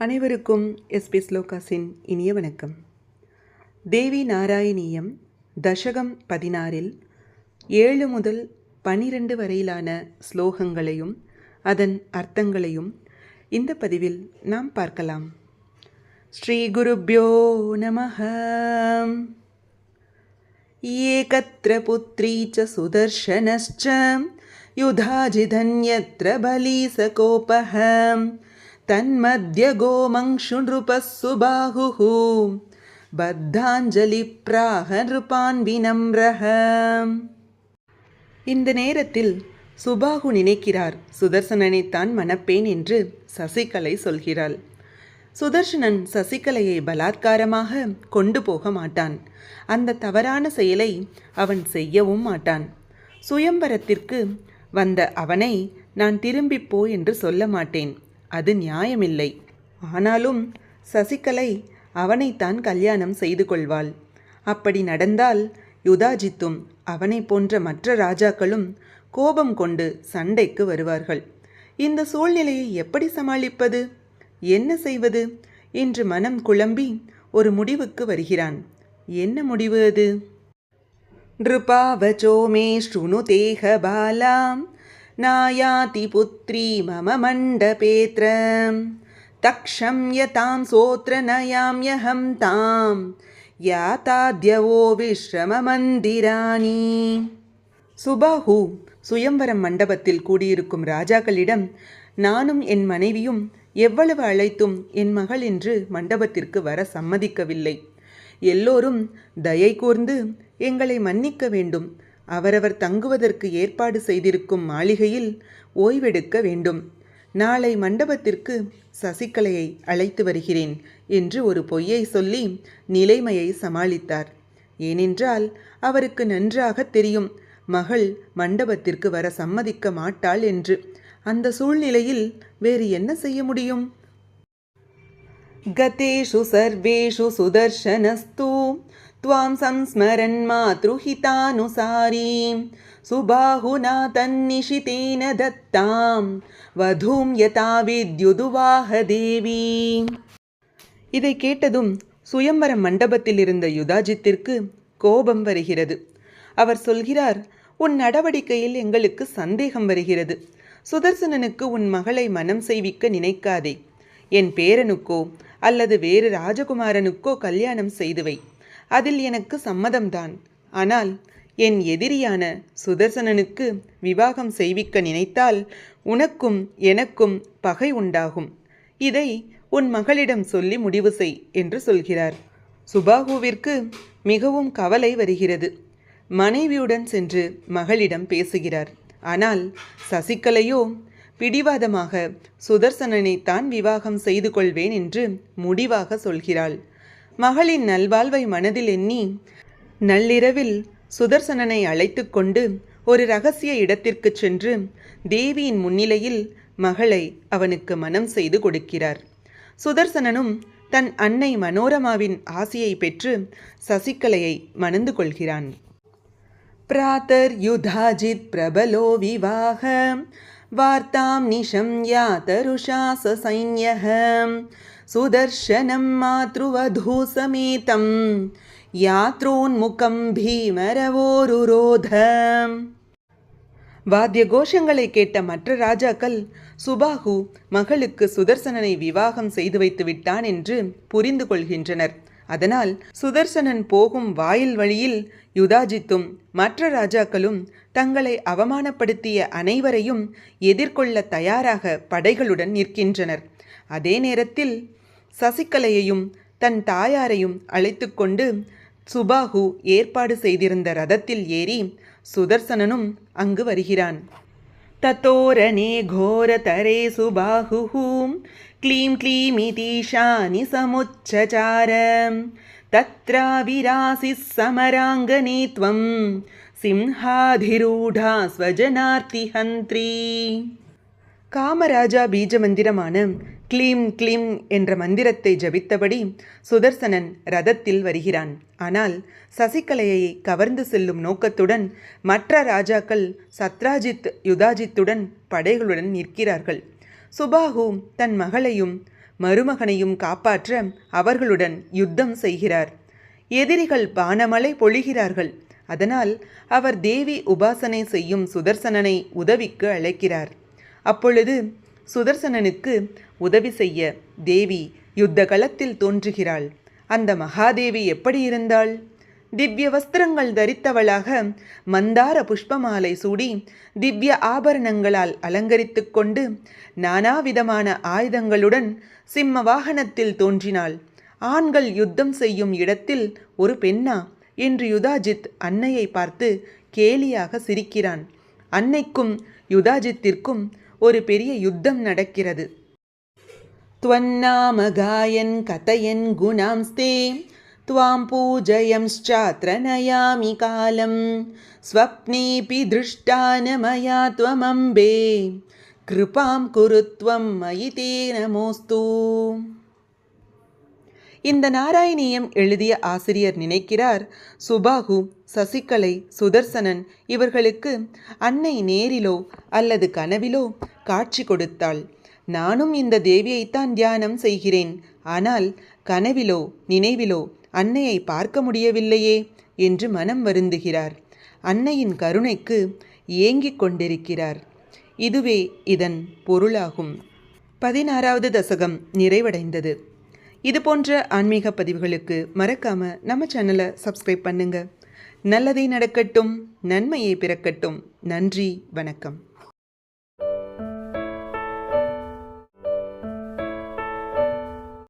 அனைவருக்கும் எஸ்பி ஸ்லோகாஸின் இனிய வணக்கம். தேவி நாராயணியம் தசகம் பதினாறில் ஏழு முதல் பனிரெண்டு வரையிலான ஸ்லோகங்களையும் அதன் அர்த்தங்களையும் இந்த பதிவில் நாம் பார்க்கலாம். ஸ்ரீ குருப்யோ நம ஏகத்திர புத்ரீ ச சுதர்ஷனச்ச யுதாஜிதன்யத்ர பலீசகோபகம் स कोपः तन्मध्य गोमङ्क्षु नृपः सुबाहुः பத்தாஞ்சலிப்ராக நிருபான் வினம்ரஹ இந்த நேரத்தில் சுபாகு நினைக்கிறார் சுதர்சனனைத்தான் மணப்பேன் என்று சசிகலை சொல்கிறாள் சுதர்சனன் சசிகலையை பலாத்காரமாக கொண்டு போக மாட்டான் அந்த தவறான செயலை அவன் செய்யவும் மாட்டான் சுயம்பரத்திற்கு வந்த அவனை நான் திரும்பிப் போ என்று சொல்ல மாட்டேன் அது நியாயமில்லை ஆனாலும் சசிகலை அவனைத்தான் கல்யாணம் செய்து கொள்வாள் அப்படி நடந்தால் யுதாஜித்தும் அவனை போன்ற மற்ற ராஜாக்களும் கோபம் கொண்டு சண்டைக்கு வருவார்கள் இந்த சூழ்நிலையை எப்படி சமாளிப்பது என்ன செய்வது என்று மனம் குழம்பி ஒரு முடிவுக்கு வருகிறான் என்ன முடிவு அது नृपावचो मे शृणुतेह बालां नायाति पुत्री मम मण्डपेत्र तक्षं यतां सोऽत्र नयाम्यहं तां याताद्यवो विश्रममन्दिराणि சுபாஹு சுயம்பரம் மண்டபத்தில் கூடியிருக்கும் ராஜாக்களிடம் நானும் என் மனைவியும் எவ்வளவு அழைத்தும் என் மகள் என்று மண்டபத்திற்கு வர சம்மதிக்கவில்லை எல்லோரும் தயை கூர்ந்து எங்களை மன்னிக்க வேண்டும் அவரவர் தங்குவதற்கு ஏற்பாடு செய்திருக்கும் மாளிகையில் ஓய்வெடுக்க வேண்டும். நாளை மண்டபத்திற்கு சசிகலையை அழைத்து வருகிறேன் என்று ஒரு பொய்யை சொல்லி நிலைமையை சமாளித்தார். ஏனென்றால் அவருக்கு நன்றாக தெரியும் மகள் மண்டபத்திற்கு வர சம்மதிக்க மாட்டாள் என்று. அந்த சூழ்நிலையில் வேறு என்ன செய்ய முடியும்? கதேஷு சர்வேஷு சுதர்ஷனஸ்தூ. त्वां संस्मरन् मातृहितानुसारीं सुबाहुना तन्निशितेन दत्तां वधूं यथा विद्युदुवाह देवी இதை கேட்டதும் சுயம்பரம் மண்டபத்தில் இருந்த யுதாஜித்திற்கு கோபம் வருகிறது அவர் சொல்கிறார் உன் நடவடிக்கையில் எங்களுக்கு சந்தேகம் வருகிறது சுதர்சனனுக்கு உன் மகளை மனம் செய்விக்க நினைக்காதே என் பேரனுக்கோ அல்லது வேறு ராஜகுமாரனுக்கோ கல்யாணம் செய்துவை அதில் எனக்கு சம்மதம்தான். ஆனால் என் எதிரியான சுதர்சனனுக்கு விவாகம் செய்விக்க நினைத்தால் உனக்கும் எனக்கும் பகை உண்டாகும். இதை உன் மகளிடம் சொல்லி முடிவு செய் என்று சொல்கிறார். சுபாகுவிற்கு மிகவும் கவலை வருகிறது. மனைவியுடன் சென்று மகளிடம் பேசுகிறார். ஆனால் சசிகலையோ பிடிவாதமாக சுதர்சனனைத்தான் விவாகம் செய்து கொள்வேன் என்று முடிவாக சொல்கிறாள். மகளின் நல்வாழ்வை மனதில் எண்ணி நள்ளிரவில் சுதர்சனனை அழைத்து கொண்டு ஒரு ரகசிய இடத்திற்கு சென்று தேவியின் முன்னிலையில் மகளை அவனுக்கு மனம் செய்து கொடுக்கிறார். சுதர்சனனும் தன் அன்னை மனோரமாவின் ஆசையை பெற்று சசிகலையை மணந்து கொள்கிறான். பிராத்தர் யுதாஜித் பிரபலோ விவாக வார்த்தாம் நிஷம் தருஷாச சைன்யகம் सुदर्शनं मातृवधूसमेतं யாத்ரோன்முகம் பீமரவோருரோத வாத்திய கோஷங்களை கேட்ட மற்ற ராஜாக்கள் சுபாகு மகளுக்கு சுதர்சனனை விவாகம் செய்து வைத்து விட்டான் என்று புரிந்து கொள்கின்றனர் அதனால் சுதர்சனன் போகும் வாயில் வழியில் யுதாஜித்தும் மற்ற ராஜாக்களும் தங்களை அவமானப்படுத்திய அனைவரையும் எதிர்கொள்ள தயாராக படைகளுடன் நிற்கின்றனர். அதே நேரத்தில் சசிகலையையும் தன் தாயாரையும் அழைத்து கொண்டு சுபாகு ஏற்பாடு செய்திருந்த ரதத்தில் ஏறி சுதர்சனனும் அங்கு வருகிறான். தத்தோரனே கோரதரே சுபாகுஹூம் क्लीं क्लीमितीशानि समुच्चचार तत्राविरासिः समराङ्गने त्वं सिंहाधिरूढा स्वजनार्तिहन्त्री காமராஜா பீஜ மந்திரமான க்ளீம் க்ளீம் என்ற மந்திரத்தை ஜபித்தபடி சுதர்சனன் ரதத்தில் வருகிறான் ஆனால் சசிகலையை கவர்ந்து செல்லும் நோக்கத்துடன் மற்ற ராஜாக்கள் சத்ராஜித் யுதாஜித்துடன் படைகளுடன் நிற்கிறார்கள் சுபாகு தன் மகளையும் மருமகனையும் காப்பாற்ற அவர்களுடன் யுத்தம் செய்கிறார். எதிரிகள் பானமழை பொழிகிறார்கள். அதனால் அவர் தேவி உபாசனை செய்யும் சுதர்சனனை உதவிக்கு அழைக்கிறார். அப்பொழுது சுதர்சனனுக்கு உதவி செய்ய தேவி யுத்த களத்தில் தோன்றுகிறாள். அந்த மகாதேவி எப்படி இருந்தாள்? திவ்ய வஸ்திரங்கள் தரித்தவளாக மந்தார புஷ்பமாலை சூடி திவ்ய ஆபரணங்களால் அலங்கரித்துக் கொண்டு நானாவிதமான ஆயுதங்களுடன் சிம்ம வாகனத்தில் தோன்றினாள் ஆண்கள் யுத்தம் செய்யும் இடத்தில் ஒரு பெண்ணா என்று யுதாஜித் அன்னையை பார்த்து கேலியாக சிரிக்கிறான் அன்னைக்கும் யுதாஜித்திற்கும் ஒரு பெரிய யுத்தம் நடக்கிறது त्वन्नामगायन् कथयन् गुणांस्ते त्वां पूजयंश्चात्र नयामि कालं स्वप्नेऽपि दृष्टा न मया त्वमम्बे कृपां कुरु त्वं मयि ते நமோஸ்து இந்த நாராயணியம் எழுதிய ஆசிரியர் நினைக்கிறார் சுபாகு சசிகலை சுதர்சனன் இவர்களுக்கு அன்னை நேரிலோ அல்லது கனவிலோ காட்சி கொடுத்தாள் நானும் இந்த தேவியைத்தான் தியானம் செய்கிறேன் ஆனால் கனவிலோ நினைவிலோ அன்னையை பார்க்க முடியவில்லையே என்று மனம் வருந்துகிறார். அன்னையின் கருணைக்கு ஏங்கிக் கொண்டிருக்கிறார். இதுவே இதன் பொருளாகும். பதினாறாவது தசகம் நிறைவடைந்தது. இது போன்ற ஆன்மீக பதிவுகளுக்கு மறக்காம நம்ம சேனலை சப்ஸ்கிரைப் பண்ணுங்க. நல்லதே நடக்கட்டும் நன்மையை பிறக்கட்டும். நன்றி வணக்கம்.